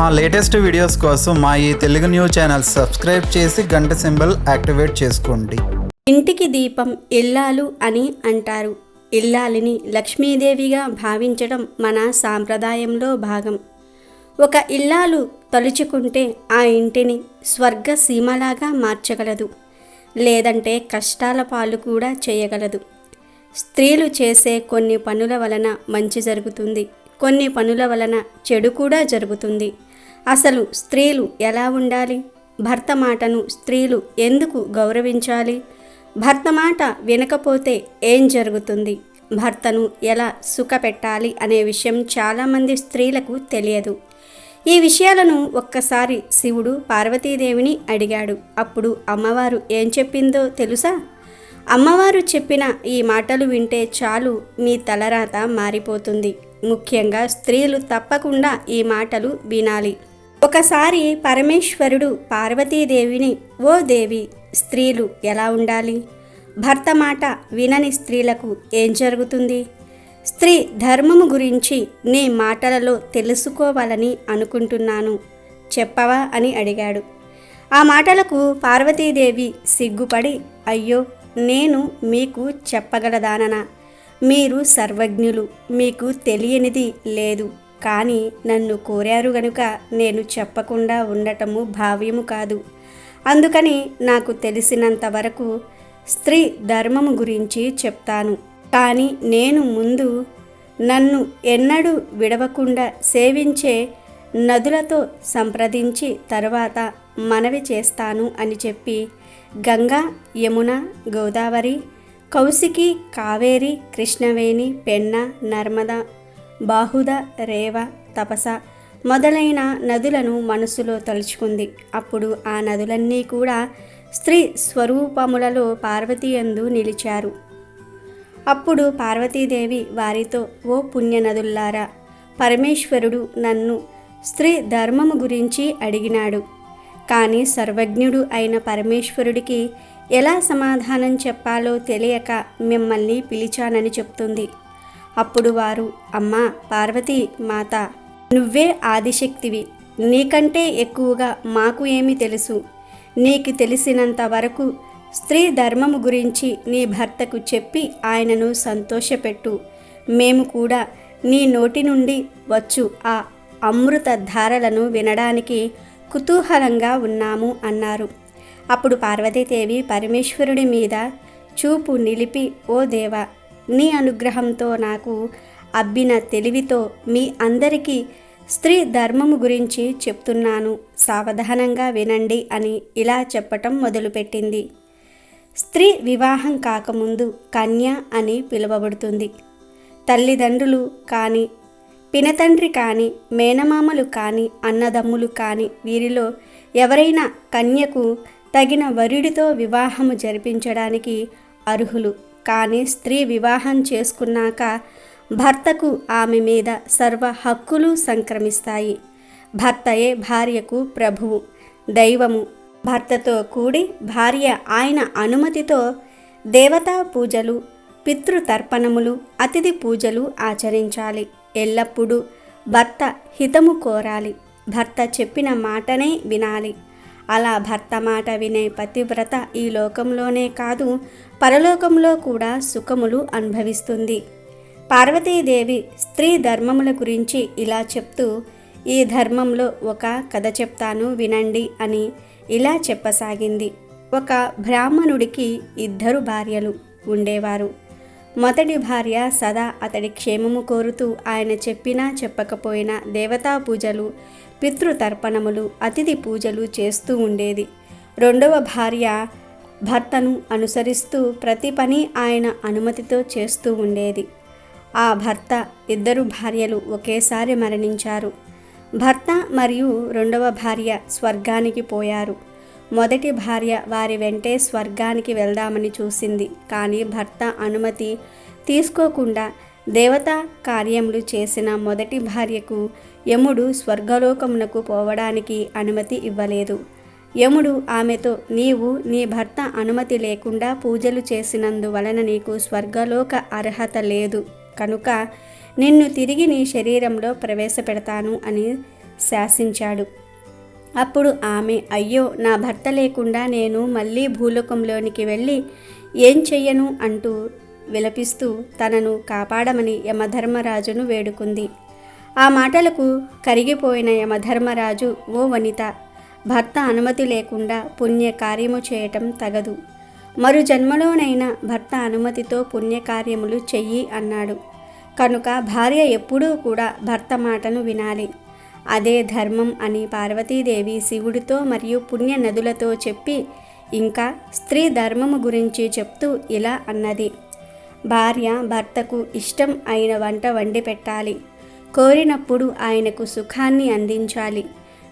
మా latest videos కోసం మా ఈ తెలుగు న్యూస్ ఛానల్ సబ్స్క్రైబ్ చేసి గంట సింబల్ యాక్టివేట్ చేసుకోండి. ఇంటికి దీపం ఇల్లాలు అని అంటారు. ఇల్లాలిని లక్ష్మీదేవిగా భావించడం మన సాంప్రదాయంలో భాగం. ఒక ఇల్లాలు తలుచుకుంటే ఆ ఇంటిని స్వర్గ సీమలాగా మార్చగలదు. లేదంటే కష్టాల పాలు కూడా చేయగలదు. స్త్రీలు చేసే కొన్ని పనుల వలన మంచి జరుగుతుంది. కొన్ని పనుల వలన చెడు కూడా జరుగుతుంది. అసలు స్త్రీలు ఎలా ఉండాలి? భర్త మాటను స్త్రీలు ఎందుకు గౌరవించాలి? భర్త మాట వినకపోతే ఏం జరుగుతుంది? భర్తను ఎలా సుఖపెట్టాలి అనే విషయం చాలామంది స్త్రీలకు తెలియదు. ఈ విషయాలను ఒక్కసారి శివుడు పార్వతీదేవిని అడిగాడు. అప్పుడు అమ్మవారు ఏం చెప్పిందో తెలుసా? అమ్మవారు చెప్పిన ఈ మాటలు వింటే చాలు మీ తలరాత మారిపోతుంది. ముఖ్యంగా స్త్రీలు తప్పకుండా ఈ మాటలు వినాలి. ఒకసారి పరమేశ్వరుడు పార్వతీదేవిని ఓ దేవి స్త్రీలు ఎలా ఉండాలి? భర్త మాట వినని స్త్రీలకు ఏం జరుగుతుంది? స్త్రీ ధర్మము గురించి నీ మాటలలో తెలుసుకోవాలని అనుకుంటున్నాను. చెప్పవా? అని అడిగాడు. ఆ మాటలకు పార్వతీదేవి సిగ్గుపడి అయ్యో నేను మీకు చెప్పగలదాననా? మీరు సర్వజ్ఞులు మీకు తెలియనిది లేదు. కానీ నన్ను కోరారు గనుక నేను చెప్పకుండా ఉండటము భావ్యము కాదు. అందుకని నాకు తెలిసినంత వరకు స్త్రీ ధర్మము గురించి చెప్తాను. కానీ నేను ముందు నన్ను ఎన్నడూ విడవకుండా సేవించే నదులతో సంప్రదించి తరువాత మనవి చేస్తాను అని చెప్పి గంగా యమున గోదావరి కౌశికి కావేరి కృష్ణవేణి పెన్న నర్మదా బాహుద రేవ తపస మొదలైన నదులను మనసులో తలుచుకుంది. అప్పుడు ఆ నదులన్నీ కూడా స్త్రీ స్వరూపములలో పార్వతీయందు నిలిచారు. అప్పుడు పార్వతీదేవి వారితో ఓ పుణ్యనదుల్లారా పరమేశ్వరుడు నన్ను స్త్రీ ధర్మము గురించి అడిగినాడు. కానీ సర్వజ్ఞుడు అయిన పరమేశ్వరుడికి ఎలా సమాధానం చెప్పాలో తెలియక మిమ్మల్ని పిలిచానని చెప్తుంది. అప్పుడు వారు అమ్మా పార్వతీ మాత నువ్వే ఆదిశక్తివి. నీకంటే ఎక్కువగా మాకు ఏమి తెలుసు. నీకు తెలిసినంత వరకు స్త్రీ ధర్మము గురించి నీ భర్తకు చెప్పి ఆయనను సంతోషపెట్టు. మేము కూడా నీ నోటి నుండి వచ్చు. ఆ అమృత ధారలను వినడానికి కుతూహలంగా ఉన్నాము అన్నారు. అప్పుడు పార్వతీదేవి పరమేశ్వరుడి మీద చూపు నిలిపి ఓ దేవా నీ అనుగ్రహంతో నాకు అబ్బిన తెలివితో మీ అందరికీ స్త్రీ ధర్మము గురించి చెప్తున్నాను. సావధానంగా వినండి అని ఇలా చెప్పటం మొదలుపెట్టింది. స్త్రీ వివాహం కాకముందు కన్య అని పిలువబడుతుంది. తల్లిదండ్రులు కానీ పినతండ్రి కానీ మేనమామలు కానీ అన్నదమ్ములు కానీ వీరిలో ఎవరైనా కన్యకు తగిన వరుడితో వివాహము జరిపించడానికి అర్హులు. కానీ స్త్రీ వివాహం చేసుకున్నాక భర్తకు ఆమె మీద సర్వ హక్కులు సంక్రమిస్తాయి. భర్తయే భార్యకు ప్రభువు. దైవము భర్తతో కూడి భార్య ఆయన అనుమతితో దేవతా పూజలు పితృతర్పణములు అతిథి పూజలు ఆచరించాలి. ఎల్లప్పుడూ భర్త హితము కోరాలి. భర్త చెప్పిన మాటనే వినాలి. అలా భర్త మాట వినే పతివ్రత ఈ లోకంలోనే కాదు పరలోకంలో కూడా సుఖములు అనుభవిస్తుంది. పార్వతీదేవి స్త్రీ ధర్మముల గురించి ఇలా చెప్తూ ఈ ధర్మంలో ఒక కథ చెప్తాను వినండి అని ఇలా చెప్పసాగింది. ఒక బ్రాహ్మణుడికి ఇద్దరు భార్యలు ఉండేవారు. మొదటి భార్య సదా అతడి క్షేమము కోరుతూ ఆయన చెప్పినా చెప్పకపోయినా దేవతా పూజలు పితృతర్పణములు అతిథి పూజలు చేస్తూ ఉండేది. రెండవ భార్య భర్తను అనుసరిస్తూ ప్రతి పని ఆయన అనుమతితో చేస్తూ ఉండేది. ఆ భర్త ఇద్దరు భార్యలు ఒకేసారి మరణించారు. భర్త మరియు రెండవ భార్య స్వర్గానికి పోయారు. మొదటి భార్య వారి వెంటే స్వర్గానికి వెళ్దామని చూసింది. కానీ భర్త అనుమతి తీసుకోకుండా దేవతా కార్యములు చేసిన మొదటి భార్యకు యముడు స్వర్గలోకమునకు పోవడానికి అనుమతి ఇవ్వలేదు. యముడు ఆమెతో నీవు నీ భర్త అనుమతి లేకుండా పూజలు చేసినందువలన నీకు స్వర్గలోక అర్హత లేదు. కనుక నిన్ను తిరిగి నీ శరీరంలో ప్రవేశపెడతాను అని శాసించాడు. అప్పుడు ఆమె అయ్యో నా భర్త లేకుండా నేను మళ్ళీ భూలోకంలోనికి వెళ్ళి ఏం చెయ్యను అంటూ విలపిస్తూ తనను కాపాడమని యమధర్మరాజును వేడుకుంది. ఆ మాటలకు కరిగిపోయిన యమధర్మరాజు ఓ వనిత భర్త అనుమతి లేకుండా పుణ్యకార్యము చేయటం తగదు. మరు జన్మలోనైనా భర్త అనుమతితో పుణ్యకార్యములు చెయ్యి అన్నాడు. కనుక భార్య ఎప్పుడూ కూడా భర్త మాటను వినాలి. అదే ధర్మం అని పార్వతీదేవి శివుడితో మరియు పుణ్య నదులతో చెప్పి ఇంకా స్త్రీ ధర్మము గురించి చెప్తూ ఇలా అన్నది. భార్య భర్తకు ఇష్టం అయిన వంట వండి పెట్టాలి. కోరినప్పుడు ఆయనకు సుఖాన్ని అందించాలి.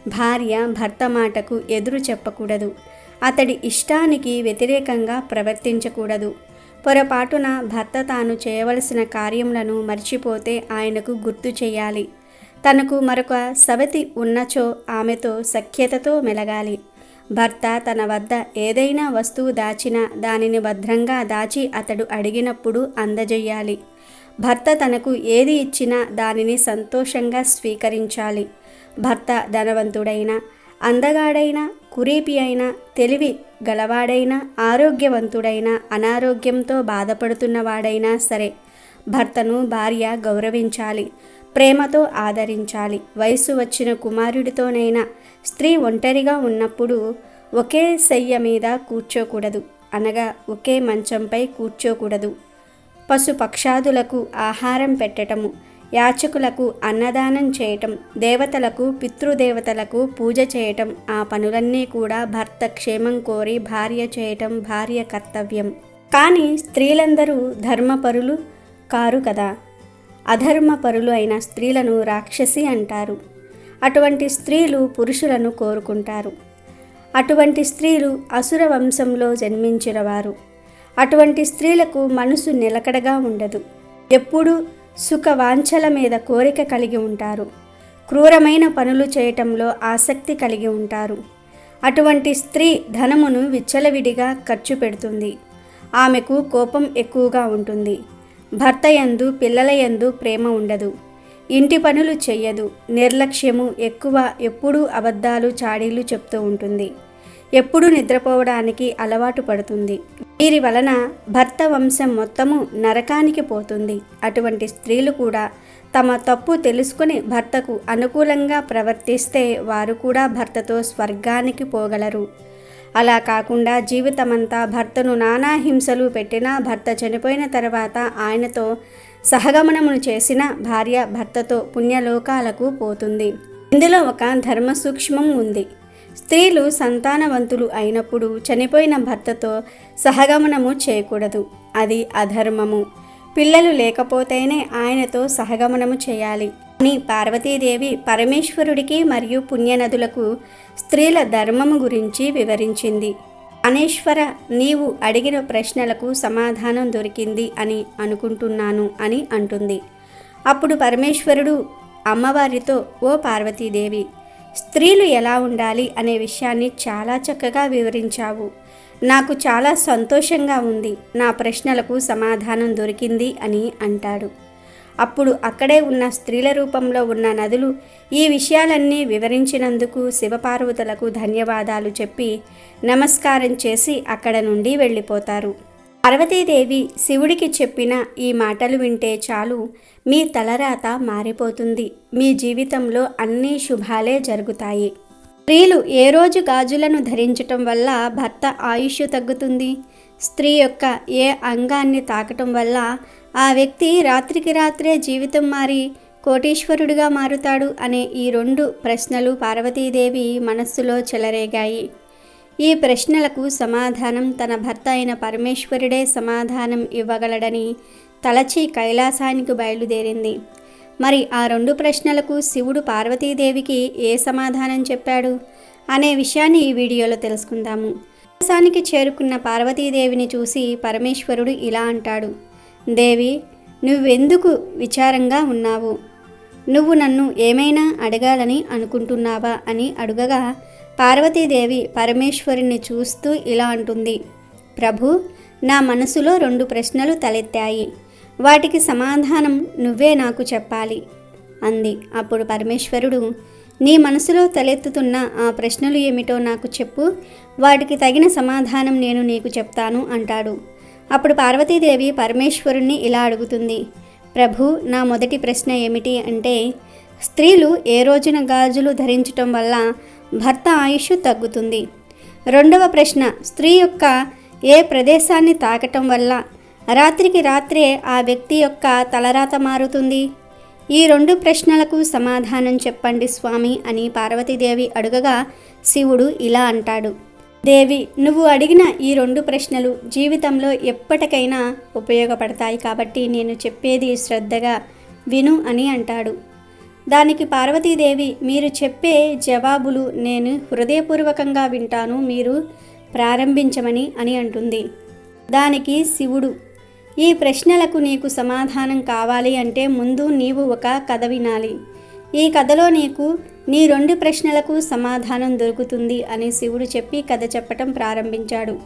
భార్య భర్త మాటకు ఎదురు చెప్పకూడదు. అతడి ఇష్టానికి వ్యతిరేకంగా ప్రవర్తించకూడదు. పొరపాటున భర్త తాను చేయవలసిన కార్యములను మర్చిపోతే ఆయనకు గుర్తు చేయాలి. తనకు మరొక సవతి ఉన్నచో ఆమెతో సఖ్యతతో మెలగాలి. భర్త తన వద్ద ఏదైనా వస్తువు దాచినా దానిని భద్రంగా దాచి అతడు అడిగినప్పుడు అందజేయాలి. భర్త తనకు ఏది ఇచ్చినా దానిని సంతోషంగా స్వీకరించాలి. భర్త ధనవంతుడైనా అందగాడైనా కురీపి అయినా తెలివి గలవాడైనా ఆరోగ్యవంతుడైనా అనారోగ్యంతో బాధపడుతున్నవాడైనా సరే భర్తను భార్య గౌరవించాలి. ప్రేమతో ఆదరించాలి. వయసు వచ్చిన కుమారుడితోనైనా స్త్రీ ఒంటరిగా ఉన్నప్పుడు ఒకే శయ్య మీద కూర్చోకూడదు. అనగా ఒకే మంచంపై కూర్చోకూడదు. పశుపక్షాదులకు ఆహారం పెట్టటము యాచకులకు అన్నదానం చేయటం దేవతలకు పితృదేవతలకు పూజ చేయటం ఆ పనులన్నీ కూడా భర్త క్షేమం కోరి భార్య చేయటం భార్య కర్తవ్యం. కానీ స్త్రీలందరూ ధర్మపరులు కారు కదా. అధర్మపరులు అయిన స్త్రీలను రాక్షసి అంటారు. అటువంటి స్త్రీలు పురుషులను కోరుకుంటారు. అటువంటి స్త్రీలు అసుర వంశంలో జన్మించిన వారు అటువంటి స్త్రీలకు మనసు నిలకడగా ఉండదు. ఎప్పుడూ సుఖ వాంఛల మీద కోరిక కలిగి ఉంటారు. క్రూరమైన పనులు చేయటంలో ఆసక్తి కలిగి ఉంటారు. అటువంటి స్త్రీ ధనమును విచ్చలవిడిగా ఖర్చు పెడుతుంది. ఆమెకు కోపం ఎక్కువగా ఉంటుంది. భర్త యందు పిల్లల యందు ప్రేమ ఉండదు. ఇంటి పనులు చెయ్యదు. నిర్లక్ష్యము ఎక్కువ ఎప్పుడూ అబద్ధాలు చాడీలు చెప్తూ ఉంటుంది. ఎప్పుడూ నిద్రపోవడానికి అలవాటు పడుతుంది. వీరి వలన భర్త వంశం మొత్తము నరకానికి పోతుంది. అటువంటి స్త్రీలు కూడా తమ తప్పు తెలుసుకుని భర్తకు అనుకూలంగా ప్రవర్తిస్తే వారు కూడా భర్తతో స్వర్గానికి పోగలరు. అలా కాకుండా జీవితమంతా భర్తను నానా హింసలు పెట్టినా భర్త చనిపోయిన తర్వాత ఆయనతో సహగమనమును చేసిన భార్య భర్తతో పుణ్యలోకాలకు పోతుంది. ఇందులో ఒక ధర్మ సూక్ష్మం ఉంది. స్త్రీలు సంతానవంతులు అయినప్పుడు చనిపోయిన భర్తతో సహగమనము చేయకూడదు. అది అధర్మము. పిల్లలు లేకపోతేనే ఆయనతో సహగమనము చేయాలి. అని పార్వతీదేవి పరమేశ్వరుడికి మరియు పుణ్యనదులకు స్త్రీల ధర్మము గురించి వివరించింది. అనేశ్వర నీవు అడిగిన ప్రశ్నలకు సమాధానం దొరికింది అని అనుకుంటున్నాను అని అంటుంది. అప్పుడు పరమేశ్వరుడు అమ్మవారితో ఓ పార్వతీదేవి స్త్రీలు ఎలా ఉండాలి అనే విషయాన్ని చాలా చక్కగా వివరించావు. నాకు చాలా సంతోషంగా ఉంది. నా ప్రశ్నలకు సమాధానం దొరికింది అని అంటాడు. అప్పుడు అక్కడే ఉన్న స్త్రీల రూపంలో ఉన్న నదులు ఈ విషయాలన్నీ వివరించినందుకు శివపార్వతులకు ధన్యవాదాలు చెప్పి నమస్కారం చేసి అక్కడ నుండి వెళ్ళిపోతారు. పార్వతీదేవి శివుడికి చెప్పిన ఈ మాటలు వింటే చాలు. మీ తలరాత మారిపోతుంది. మీ జీవితంలో అన్ని శుభాలే జరుగుతాయి. స్త్రీలు ఏ రోజు గాజులను ధరించటం వల్ల భర్త ఆయుష్ తగ్గుతుంది? స్త్రీ యొక్క ఏ అంగాన్ని తాకటం వల్ల ఆ వ్యక్తి రాత్రికి రాత్రే జీవితం మారి కోటీశ్వరుడిగా మారుతాడు అనే ఈ రెండు ప్రశ్నలు పార్వతీదేవి మనస్సులో చెలరేగాయి. ఈ ప్రశ్నలకు సమాధానం తన భర్త అయిన పరమేశ్వరుడే సమాధానం ఇవ్వగలడని తలచి కైలాసానికి బయలుదేరింది. మరి ఆ రెండు ప్రశ్నలకు శివుడు పార్వతీదేవికి ఏ సమాధానం చెప్పాడు అనే విషయాన్ని ఈ వీడియోలో తెలుసుకుందాము. కైలాసానికి చేరుకున్న పార్వతీదేవిని చూసి పరమేశ్వరుడు ఇలా అంటాడు. దేవి నువ్వెందుకు విచారంగా ఉన్నావు? నువ్వు నన్ను ఏమైనా అడగాలని అనుకుంటున్నావా అని అడుగగా పార్వతీదేవి పరమేశ్వరుని చూస్తూ ఇలా అంటుంది. ప్రభు నా మనసులో రెండు ప్రశ్నలు తలెత్తాయి. వాటికి సమాధానం నువ్వే నాకు చెప్పాలి అంది. అప్పుడు పరమేశ్వరుడు నీ మనసులో తలెత్తుతున్న ఆ ప్రశ్నలు ఏమిటో నాకు చెప్పు. వాటికి తగిన సమాధానం నేను నీకు చెప్తాను అంటాడు. అప్పుడు పార్వతీదేవి పరమేశ్వరుణ్ణి ఇలా అడుగుతుంది. ప్రభు నా మొదటి ప్రశ్న ఏమిటి అంటే స్త్రీలు ఏ రోజున గాజులు ధరించటం వల్ల భర్త ఆయుష్ తగ్గుతుంది? రెండవ ప్రశ్న స్త్రీ యొక్క ఏ ప్రదేశాన్ని తాకటం వల్ల రాత్రికి రాత్రే ఆ వ్యక్తి యొక్క తలరాత మారుతుంది? ఈ రెండు ప్రశ్నలకు సమాధానం చెప్పండి స్వామి అని పార్వతీదేవి అడుగగా శివుడు ఇలా అంటాడు. దేవి నువ్వు అడిగిన ఈ రెండు ప్రశ్నలు జీవితంలో ఎప్పటికైనా ఉపయోగపడతాయి కాబట్టి నేను చెప్పేది శ్రద్ధగా విను అని అంటాడు. దానికి పార్వతీదేవి మీరు చెప్పే జవాబులు నేను హృదయపూర్వకంగా వింటాను మీరు ప్రారంభించమని అని అంటుంది. దానికి శివుడు ఈ ప్రశ్నలకు నీకు సమాధానం కావాలి అంటే ముందు నీవు ఒక కథ వినాలి. ఈ కథలో నీకు నీ రెండు ప్రశ్నలకు సమాధానం దొరుకుతుంది అని శివుడు చెప్పి కథ చెప్పటం ప్రారంభించాడు.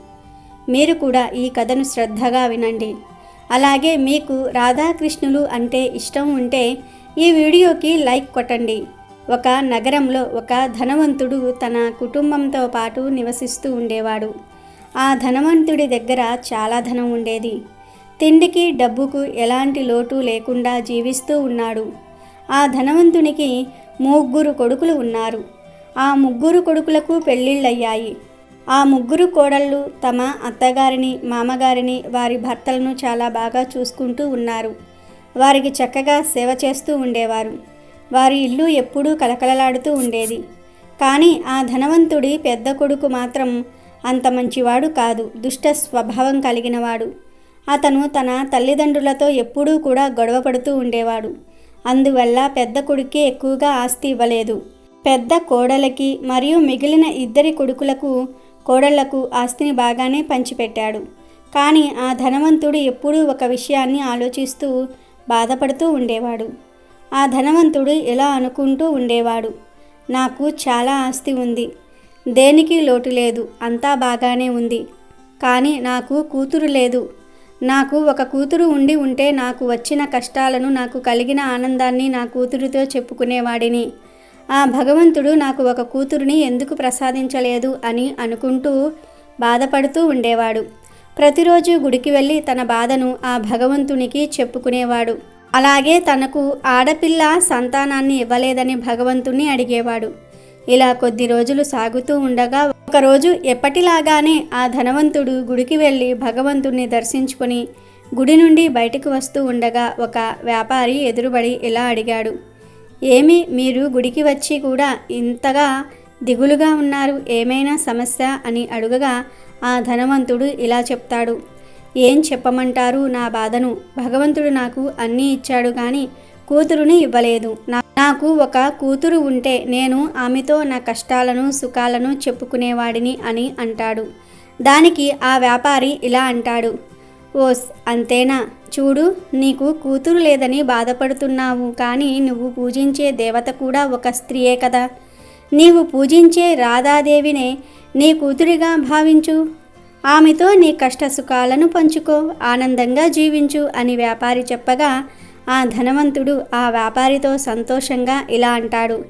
మీరు కూడా ఈ కథను శ్రద్ధగా వినండి. అలాగే మీకు రాధాకృష్ణులు అంటే ఇష్టం ఉంటే ఈ వీడియోకి లైక్ కొట్టండి. ఒక నగరంలో ఒక ధనవంతుడు తన కుటుంబంతో పాటు నివసిస్తూ ఉండేవాడు. ఆ ధనవంతుడి దగ్గర చాలా ధనం ఉండేది. తిండికి డబ్బుకు ఎలాంటి లోటు లేకుండా జీవిస్తూ ఉన్నాడు. ఆ ధనవంతునికి ముగ్గురు కొడుకులు ఉన్నారు. ఆ ముగ్గురు కొడుకులకు పెళ్ళిళ్ళయ్యాయి. ఆ ముగ్గురు కోడళ్ళు తమ అత్తగారిని మామగారిని వారి భర్తలను చాలా బాగా చూసుకుంటూ ఉన్నారు. వారికి చక్కగా సేవ చేస్తూ ఉండేవారు. వారి ఇల్లు ఎప్పుడూ కలకలలాడుతూ ఉండేది. కానీ ఆ ధనవంతుడి పెద్ద కొడుకు మాత్రం అంత మంచివాడు కాదు. దుష్ట స్వభావం కలిగినవాడు. అతను తన తల్లిదండ్రులతో ఎప్పుడూ కూడా గొడవ పడుతూ ఉండేవాడు. అందువల్ల పెద్ద కొడుకే ఎక్కువగా ఆస్తి ఇవ్వలేదు. పెద్ద కోడలకి మరియు మిగిలిన ఇద్దరి కొడుకులకు కోడళ్ళకు ఆస్తిని బాగానే పంచిపెట్టాడు. కానీ ఆ ధనవంతుడు ఎప్పుడూ ఒక విషయాన్ని ఆలోచిస్తూ బాధపడుతూ ఉండేవాడు. ఆ ధనవంతుడు ఇలా అనుకుంటూ ఉండేవాడు నాకు చాలా ఆస్తి ఉంది. దేనికి లోటు లేదు. అంతా బాగానే ఉంది. కానీ నాకు కూతురు లేదు. నాకు ఒక కూతురు ఉండి ఉంటే నాకు వచ్చిన కష్టాలను నాకు కలిగిన ఆనందాన్ని నా కూతురితో చెప్పుకునేవాడిని. ఆ భగవంతుడు నాకు ఒక కూతురుని ఎందుకు ప్రసాదించలేదు అని అనుకుంటూ బాధపడుతూ ఉండేవాడు. ప్రతిరోజు గుడికి వెళ్ళి తన బాధను ఆ భగవంతునికి చెప్పుకునేవాడు. అలాగే తనకు ఆడపిల్ల సంతానాన్ని ఇవ్వలేదని భగవంతుణ్ణి అడిగేవాడు. ఇలా కొద్ది రోజులు సాగుతూ ఉండగా ఒకరోజు ఎప్పటిలాగానే ఆ ధనవంతుడు గుడికి వెళ్ళి భగవంతుణ్ణి దర్శించుకొని గుడి నుండి బయటకు వస్తూ ఉండగా ఒక వ్యాపారి ఎదురుబడి ఇలా అడిగాడు ఏమి మీరు గుడికి వచ్చి కూడా ఇంతగా దిగులుగా ఉన్నారు? ఏమైనా సమస్య? అని అడుగగా ఆ ధనవంతుడు ఇలా చెప్తాడు ఏం చెప్పమంటారు నా బాధను? భగవంతుడు నాకు అన్నీ ఇచ్చాడు కానీ కూతురుని ఇవ్వలేదు. నా- నాకు ఒక కూతురు ఉంటే నేను ఆమెతో నా కష్టాలను సుఖాలను చెప్పుకునేవాడిని అని అంటాడు. దానికి ఆ వ్యాపారి ఇలా అంటాడు. ఓస్ అంతేనా? చూడు నీకు కూతురు లేదని బాధపడుతున్నావు కానీ నువ్వు పూజించే దేవత కూడా ఒక స్త్రీయే కదా. నీవు పూజించే రాధాదేవినే నీ కూతురిగా భావించు. ఆమెతో నీ కష్ట సుఖాలను పంచుకో ఆనందంగా జీవించు అని వ్యాపారి చెప్పగా ఆ ధనవంతుడు ఆ వ్యాపారితో సంతోషంగా ఇలా అంటాడు.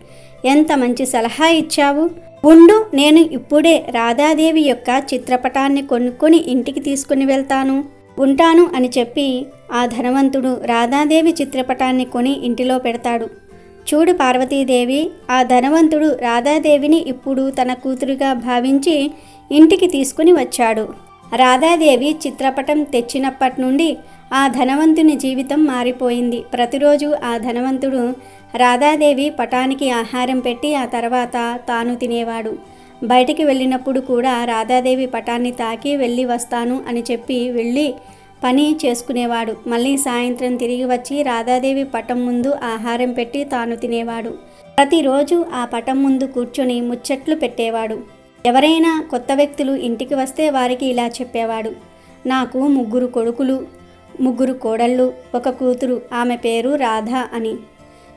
ఎంత మంచి సలహా ఇచ్చావు? ఉండు నేను ఇప్పుడే రాధాదేవి యొక్క చిత్రపటాన్ని కొనుక్కొని ఇంటికి తీసుకుని వెళ్తాను. ఉంటాను అని చెప్పి ఆ ధనవంతుడు రాధాదేవి చిత్రపటాన్ని కొని ఇంటిలో పెడతాడు. చూడు పార్వతీదేవి ఆ ధనవంతుడు రాధాదేవిని ఇప్పుడు తన కూతురుగా భావించి ఇంటికి తీసుకుని వచ్చాడు. రాధాదేవి చిత్రపటం తెచ్చినప్పటి నుండి ఆ ధనవంతుని జీవితం మారిపోయింది. ప్రతిరోజు ఆ ధనవంతుడు రాధాదేవి పటానికి ఆహారం పెట్టి ఆ తర్వాత తాను తినేవాడు. బయటికి వెళ్ళినప్పుడు కూడా రాధాదేవి పటాన్ని తాకి వెళ్ళి వస్తాను అని చెప్పి వెళ్ళి పని చేసుకునేవాడు. మళ్ళీ సాయంత్రం తిరిగి వచ్చి రాధాదేవి పటం ముందు ఆహారం పెట్టి తాను తినేవాడు. ప్రతిరోజు ఆ పటం ముందు కూర్చొని ముచ్చట్లు పెట్టేవాడు. ఎవరైనా కొత్త వ్యక్తులు ఇంటికి వస్తే వారికి ఇలా చెప్పేవాడు. నాకు ముగ్గురు కొడుకులు ముగ్గురు కోడళ్ళు ఒక కూతురు ఆమె పేరు రాధ అని.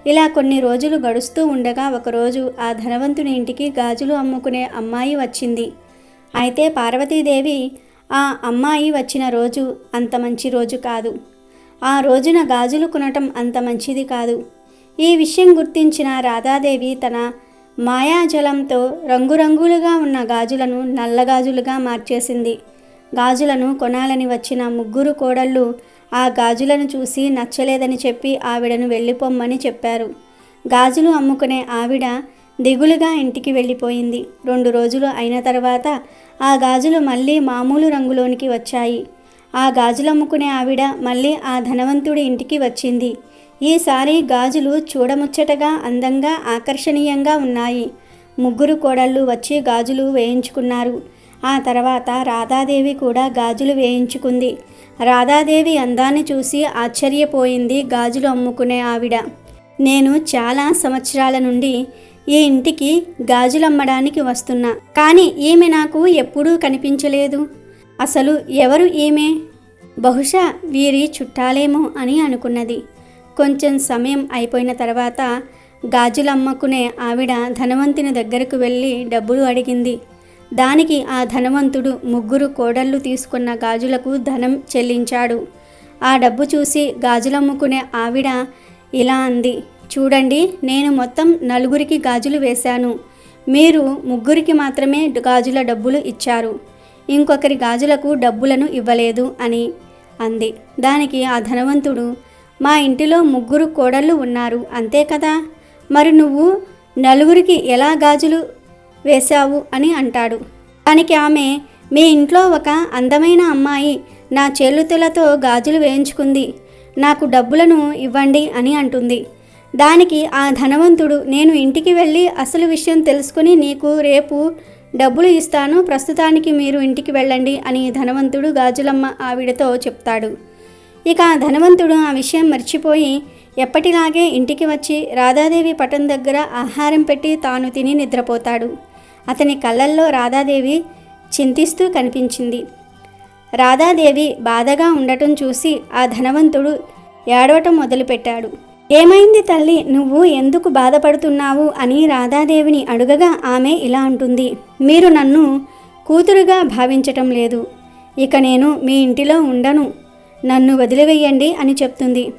ఇలా కొన్ని రోజులు గడుస్తూ ఉండగా ఒకరోజు ఆ ధనవంతుని ఇంటికి గాజులు అమ్ముకునే అమ్మాయి వచ్చింది. అయితే పార్వతీదేవి ఆ అమ్మాయి వచ్చిన రోజు అంత మంచి రోజు కాదు. ఆ రోజున గాజులు కొనటం అంత మంచిది కాదు. ఈ విషయం గుర్తించిన రాధాదేవి తన మాయాజలంతో రంగురంగులుగా ఉన్న గాజులను నల్లగాజులుగా మార్చేసింది. గాజులను కొనాలని వచ్చిన ముగ్గురు కోడళ్ళు ఆ గాజులను చూసి నచ్చలేదని చెప్పి ఆవిడను వెళ్ళిపోమ్మని చెప్పారు. గాజులు అమ్ముకునే ఆవిడ దిగులుగా ఇంటికి వెళ్ళిపోయింది. రెండు రోజులు అయిన తర్వాత ఆ గాజులు మళ్ళీ మామూలు రంగులోనికి వచ్చాయి. ఆ గాజులు అమ్ముకునే ఆవిడ మళ్ళీ ఆ ధనవంతుడి ఇంటికి వచ్చింది. ఈసారి గాజులు చూడముచ్చటగా అందంగా ఆకర్షణీయంగా ఉన్నాయి. ముగ్గురు కోడళ్ళు వచ్చి గాజులు వేయించుకున్నారు. ఆ తర్వాత రాధాదేవి కూడా గాజులు వేయించుకుంది. రాధాదేవి అందాన్ని చూసి ఆశ్చర్యపోయింది గాజులు అమ్ముకునే ఆవిడ. నేను చాలా సంవత్సరాల నుండి ఈ ఇంటికి గాజులు అమ్మడానికి వస్తున్నా. కానీ ఈమె నాకు ఎప్పుడూ కనిపించలేదు. అసలు ఎవరు ఈమె? బహుశా వీరి చుట్టాలేమో అని అనుకున్నది. కొంచెం సమయం అయిపోయిన తర్వాత గాజులు అమ్ముకునే ఆవిడ ధనవంతుని దగ్గరకు వెళ్ళి డబ్బులు అడిగింది. దానికి ఆ ధనవంతుడు ముగ్గురు కోడళ్ళు తీసుకున్న గాజులకు ధనం చెల్లించాడు. ఆ డబ్బు చూసి గాజులమ్ముకునే ఆవిడ ఇలా అంది చూడండి నేను మొత్తం నలుగురికి గాజులు వేశాను. మీరు ముగ్గురికి మాత్రమే గాజుల డబ్బులు ఇచ్చారు. ఇంకొకరి గాజులకు డబ్బులను ఇవ్వలేదు అని అంది. దానికి ఆ ధనవంతుడు మా ఇంటిలో ముగ్గురు కోడళ్ళు ఉన్నారు అంతే కదా? మరి నువ్వు నలుగురికి ఎలా గాజులు వేశావు అని అంటాడు. దానికి ఆమె మీ ఇంట్లో ఒక అందమైన అమ్మాయి నా చేలుతులతో గాజులు వేయించుకుంది. నాకు డబ్బులను ఇవ్వండి అని అంటుంది. దానికి ఆ ధనవంతుడు నేను ఇంటికి వెళ్ళి అసలు విషయం తెలుసుకుని నీకు రేపు డబ్బులు ఇస్తాను. ప్రస్తుతానికి మీరు ఇంటికి వెళ్ళండి అని ధనవంతుడు గాజులమ్మ ఆవిడతో చెప్తాడు. ఇక ఆ ధనవంతుడు ఆ విషయం మర్చిపోయి ఎప్పటిలాగే ఇంటికి వచ్చి రాధాదేవి పటం దగ్గర ఆహారం పెట్టి తాను తిని నిద్రపోతాడు. అతని కళ్ళల్లో రాధాదేవి చింతిస్తూ కనిపించింది. రాధాదేవి బాధగా ఉండటం చూసి ఆ ధనవంతుడు ఏడవటం మొదలుపెట్టాడు. ఏమైంది తల్లి? నువ్వు ఎందుకు బాధపడుతున్నావు అని రాధాదేవిని అడుగగా ఆమె ఇలా అంటుంది. మీరు నన్ను కూతురుగా భావించటం లేదు. ఇక నేను మీ ఇంటిలో ఉండను. నన్ను వదిలివేయండి అని చెప్తుంది.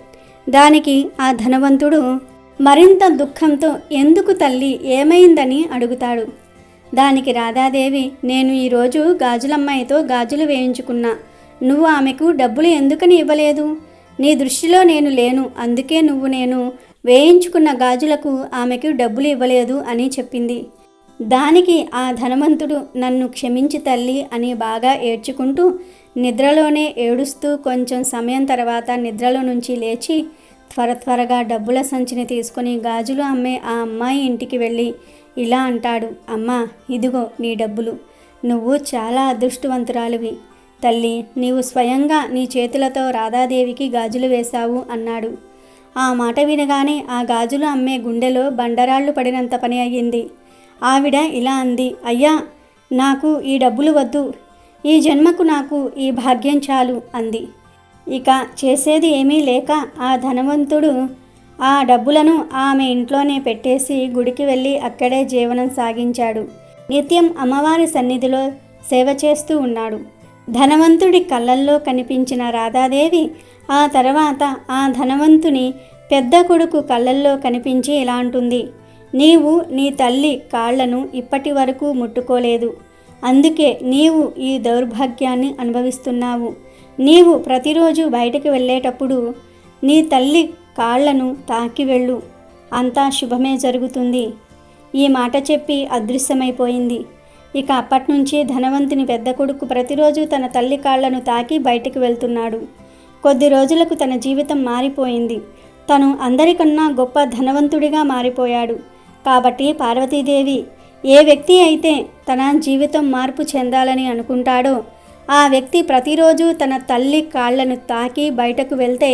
దానికి ఆ ధనవంతుడు మరింత దుఃఖంతో ఎందుకు తల్లి? ఏమైందని? అడుగుతాడు. దానికి రాధాదేవి నేను ఈరోజు గాజులమ్మాయితో గాజులు వేయించుకున్నా. నువ్వు ఆమెకు డబ్బులు ఎందుకని ఇవ్వలేదు? నీ దృష్టిలో నేను లేను. అందుకే నువ్వు నేను వేయించుకున్న గాజులకు ఆమెకు డబ్బులు ఇవ్వలేదు అని చెప్పింది. దానికి ఆ ధనవంతుడు నన్ను క్షమించి తల్లి అని బాగా ఏడ్చుకుంటూ నిద్రలోనే ఏడుస్తూ కొంచెం సమయం తర్వాత నిద్రలో నుంచి లేచి త్వర త్వరగా డబ్బుల సంచిని తీసుకుని గాజులు అమ్మే ఆ అమ్మాయి ఇంటికి వెళ్ళి ఇలా అంటాడు. అమ్మా ఇదిగో నీ డబ్బులు. నువ్వు చాలా అదృష్టవంతురాలివి. తల్లి నీవు స్వయంగా నీ చేతులతో రాధాదేవికి గాజులు వేశావు అన్నాడు. ఆ మాట వినగానే ఆ గాజులు అమ్మే గుండెలో బండరాళ్ళు పడినంత పని అయ్యింది. ఆవిడ ఇలా అంది అయ్యా నాకు ఈ డబ్బులు వద్దు. ఈ జన్మకు నాకు ఈ భాగ్యం చాలు అంది. ఇక చేసేది ఏమీ లేక ఆ ధనవంతుడు ఆ డబ్బులను ఆమె ఇంట్లోనే పెట్టేసి గుడికి వెళ్ళి అక్కడే జీవనం సాగించాడు. నిత్యం అమ్మవారి సన్నిధిలో సేవ చేస్తూ ఉన్నాడు. ధనవంతుడి కళ్ళల్లో కనిపించిన రాధాదేవి ఆ తర్వాత ఆ ధనవంతుని పెద్ద కొడుకు కళ్ళల్లో కనిపించి ఇలా అంటుంది నీవు నీ తల్లి కాళ్ళను ఇప్పటి వరకు ముట్టుకోలేదు. అందుకే నీవు ఈ దౌర్భాగ్యాన్ని అనుభవిస్తున్నావు. నీవు ప్రతిరోజు బయటకు వెళ్ళేటప్పుడు నీ తల్లి కాళ్ళను తాకి వెళ్ళు. అంతా శుభమే జరుగుతుంది. ఈ మాట చెప్పి అదృశ్యమైపోయింది. ఇక అప్పటి నుంచి ధనవంతుని పెద్ద కొడుకు ప్రతిరోజు తన తల్లి కాళ్ళను తాకి బయటకు వెళ్తున్నాడు. కొద్ది రోజులకు తన జీవితం మారిపోయింది. తను అందరికన్నా గొప్ప ధనవంతుడిగా మారిపోయాడు. కాబట్టి పార్వతీదేవి ఏ వ్యక్తి అయితే తన జీవితం మార్పు చెందాలని అనుకుంటాడో ఆ వ్యక్తి ప్రతిరోజు తన తల్లి కాళ్ళను తాకి బయటకు వెళ్తే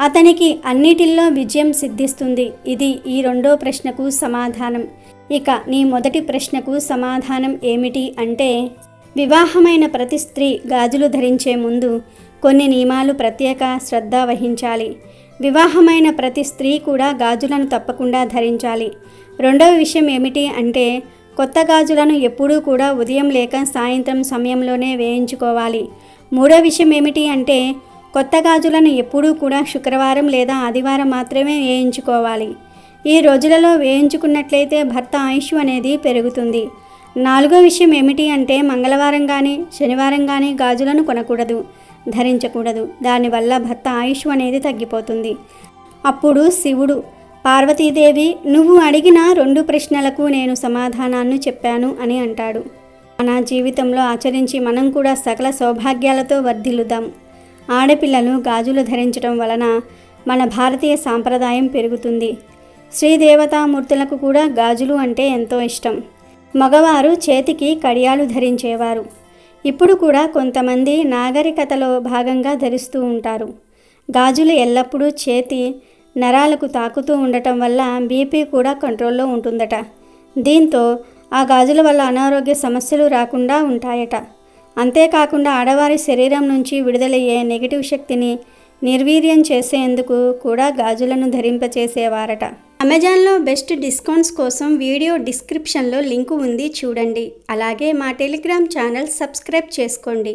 అతనికి అన్నిటిల్లో విజయం సిద్ధిస్తుంది. ఇది ఈ రెండో ప్రశ్నకు సమాధానం. ఇక నీ మొదటి ప్రశ్నకు సమాధానం ఏమిటి అంటే వివాహమైన ప్రతి స్త్రీ గాజులు ధరించే ముందు కొన్ని నియమాలు ప్రత్యేక శ్రద్ధ వహించాలి. వివాహమైన ప్రతి స్త్రీ కూడా గాజులను తప్పకుండా ధరించాలి. రెండవ విషయం ఏమిటి అంటే కొత్త గాజులను ఎప్పుడూ కూడా ఉదయం లేక సాయంత్రం సమయంలోనే వేయించుకోవాలి. మూడో విషయం ఏమిటి అంటే కొత్త గాజులను ఎప్పుడూ కూడా శుక్రవారం లేదా ఆదివారం మాత్రమే వేయించుకోవాలి. ఈ రోజులలో వేయించుకున్నట్లయితే భర్త ఆయుష్ అనేది పెరుగుతుంది. నాలుగో విషయం ఏమిటి అంటే మంగళవారం కానీ శనివారం కానీ గాజులను కొనకూడదు ధరించకూడదు. దానివల్ల భర్త ఆయుష్ అనేది తగ్గిపోతుంది. అప్పుడు శివుడు పార్వతీదేవి నువ్వు అడిగిన రెండు ప్రశ్నలకు నేను సమాధానాన్ని చెప్పాను అని అంటాడు. మన జీవితంలో ఆచరించి మనం కూడా సకల సౌభాగ్యాలతో వర్ధిల్లుదాం. ఆడపిల్లలు గాజులు ధరించడం వలన మన భారతీయ సాంప్రదాయం పెరుగుతుంది. శ్రీదేవతామూర్తులకు కూడా గాజులు అంటే ఎంతో ఇష్టం. మగవారు చేతికి కడియాలు ధరించేవారు. ఇప్పుడు కూడా కొంతమంది నాగరికతలో భాగంగా ధరిస్తూ ఉంటారు. గాజులు ఎల్లప్పుడూ చేతి నరాలకు తాకుతూ ఉండటం వల్ల బీపీ కూడా కంట్రోల్లో ఉంటుందట. దీంతో ఆ గాజుల వల్ల అనారోగ్య సమస్యలు రాకుండా ఉంటాయట. అంతేకాకుండా ఆడవారి శరీరం నుంచి విడుదలయ్యే నెగిటివ్ శక్తిని నిర్వీర్యం చేసేందుకు కూడా గాజులను ధరింపచేసేవారట. అమెజాన్లో బెస్ట్ డిస్కౌంట్స్ కోసం వీడియో డిస్క్రిప్షన్లో లింకు ఉంది చూడండి. అలాగే మా టెలిగ్రామ్ ఛానల్ సబ్స్క్రైబ్ చేసుకోండి.